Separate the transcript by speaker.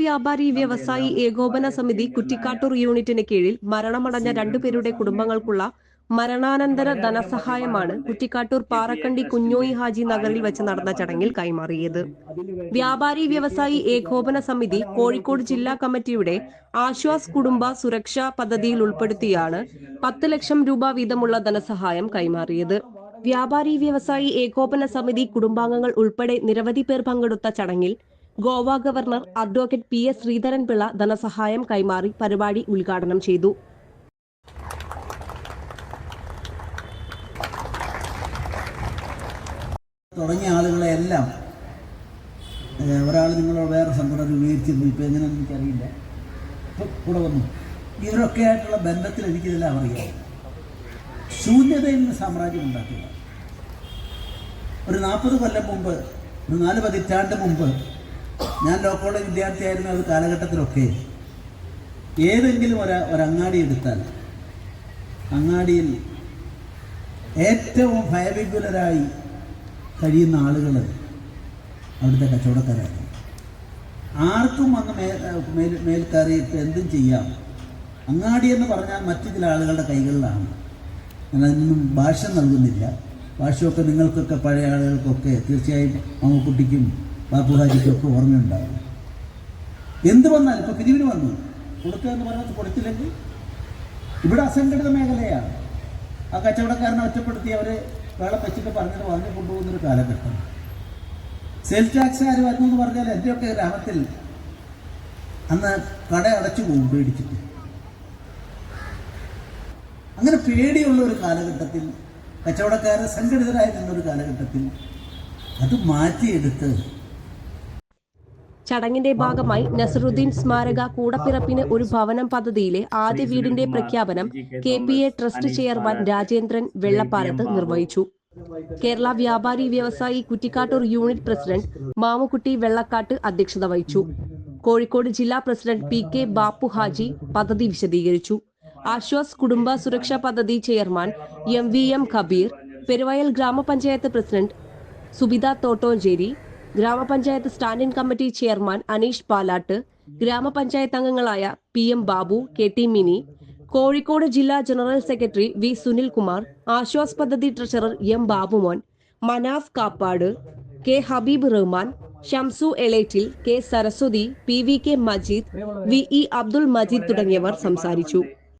Speaker 1: വ്യാപാരി വ്യവസായി ഏകോപന സമിതി കുറ്റിക്കാട്ടൂർ യൂണിറ്റിന് കീഴിൽ മരണമടഞ്ഞ രണ്ടുപേരുടെ കുടുംബങ്ങൾക്കുള്ള മരണാനന്തര ധനസഹായമാണ് കുറ്റിക്കാട്ടൂർ പാറക്കണ്ടി കുഞ്ഞോയി ഹാജി നഗറിൽ വെച്ച് നടന്ന ചടങ്ങിൽ കൈമാറിയത്. വ്യാപാരി വ്യവസായി ഏകോപന സമിതി കോഴിക്കോട് ജില്ലാ കമ്മിറ്റിയുടെ ആശ്വാസ് കുടുംബ സുരക്ഷാ പദ്ധതിയിൽ ഉൾപ്പെടുത്തിയാണ് പത്ത് ലക്ഷം രൂപ വീതമുള്ള ധനസഹായം കൈമാറിയത്. വ്യാപാരി വ്യവസായി ഏകോപന സമിതി കുടുംബാംഗങ്ങൾ ഉൾപ്പെടെ നിരവധി പേർ പങ്കെടുത്ത ചടങ്ങിൽ Goa governor advocate P S Sreedharan Pillai ധനസഹായം കൈമാറി പരിപാടി ഉദ്ഘാടനം ചെയ്തു.
Speaker 2: തുടങ്ങിയ ആളുകളെ എല്ലാം ഒരാൾ നിങ്ങളോട് വേറെ സംഘടന രൂപീകരിച്ചിരുന്നു ഇപ്പോൾ എങ്ങനെയാണെന്ന് എനിക്കറിയില്ല. ഇപ്പം കൂടെ വന്നു. ഇവരൊക്കെ ആയിട്ടുള്ള ബന്ധത്തിൽ എനിക്കിതെല്ലാം അറിയാം. ശൂന്യതയിൽ നിന്ന് സാമ്രാജ്യം ഉണ്ടാക്കുക ഒരു നാൽപ്പത് കൊല്ലം മുമ്പ് ഒരു നാല് പതിറ്റാണ്ട് മുമ്പ് ഞാൻ ലോ കോളേജ് വിദ്യാർത്ഥിയായിരുന്ന ഒരു കാലഘട്ടത്തിലൊക്കെ ഏതെങ്കിലും ഒരു ഒരങ്ങാടി എടുത്താൽ അങ്ങാടിയിൽ ഏറ്റവും ഭയവിപുലരായി കഴിയുന്ന ആളുകൾ അവിടുത്തെ കച്ചവടക്കാരാണ്. ആർക്കും വന്ന് മേൽ മേൽ മേൽക്കയറിയിട്ട് എന്തും ചെയ്യാം. അങ്ങാടി എന്ന് പറഞ്ഞാൽ മറ്റു ചില ആളുകളുടെ കൈകളിലാണ്. ഞാൻ അതിനൊന്നും ഭാഷ നൽകുന്നില്ല. ഭാഷയൊക്കെ നിങ്ങൾക്കൊക്കെ പഴയ ആളുകൾക്കൊക്കെ തീർച്ചയായും മാമക്കുട്ടിക്കും ബാപ്പുഹാജിക്കും ഒക്കെ ഓർമ്മയുണ്ടാവും. എന്ത് വന്നാൽ ഇപ്പോൾ പിരിവിന് വന്നു. കൊടുക്കുക എന്ന് പറഞ്ഞത് കൊടുത്തില്ലെങ്കിൽ ഇവിടെ അസംഘടിത മേഖലയാണ്. ആ കച്ചവടക്കാരനെ ഒറ്റപ്പെടുത്തി അവരെ വേള വെച്ചിട്ട് പറഞ്ഞിട്ട് വാങ്ങി കൊണ്ടുപോകുന്നൊരു കാലഘട്ടം. സെൽ ടാക്സ് ആര് വരുന്നു എന്ന് പറഞ്ഞാൽ എന്റെയൊക്കെ ഗ്രാമത്തിൽ അന്ന് കട അടച്ചു പോകും പേടിച്ചിട്ട് അങ്ങനെ പേടിയുള്ള ഒരു കാലഘട്ടത്തിൽ കച്ചവടക്കാരെ സംഘടിതരായിരുന്ന ഒരു കാലഘട്ടത്തിൽ അത് മാറ്റിയെടുത്ത്
Speaker 1: ചടങ്ങിന്റെ ഭാഗമായി നസറുദ്ദീൻ സ്മാരക കൂടപ്പിറപ്പിന് ഒരു ഭവനം പദ്ധതിയിലെ ആദ്യ വീടിന്റെ പ്രഖ്യാപനം K P A trust chairman Rajendran Vellappalath നിർവഹിച്ചു. കേരള വ്യാപാരി വ്യവസായി കുറ്റിക്കാട്ടൂർ യൂണിറ്റ് പ്രസിഡന്റ് മാമുക്കുട്ടി വെള്ളക്കാട്ട് അധ്യക്ഷത വഹിച്ചു. കോഴിക്കോട് ജില്ലാ president P K Bappu Haji പദ്ധതി വിശദീകരിച്ചു. ആശ്വാസ് കുടുംബ സുരക്ഷാ പദ്ധതി chairman M V M Kabeer Peruvayal ഗ്രാമപഞ്ചായത്ത് പ്രസിഡന്റ് സുബിത തോട്ടോഞ്ചേരി ഗ്രാമപഞ്ചായത്ത് standing committee chairman Aneesh Palatt ഗ്രാമപഞ്ചായത്ത് അംഗങ്ങളായ P M Babu K T Mini Kozhikode ജില്ലാ general secretary V Sunilkumar Ashwas പദ്ധതി treasurer M Babumon Manaf Kappad K Habeeb Rahman Shamsu Elettil K Saraswathi P V K Majeed V E Abdul Majeed തുടങ്ങിയവർ സംസാരിച്ചു.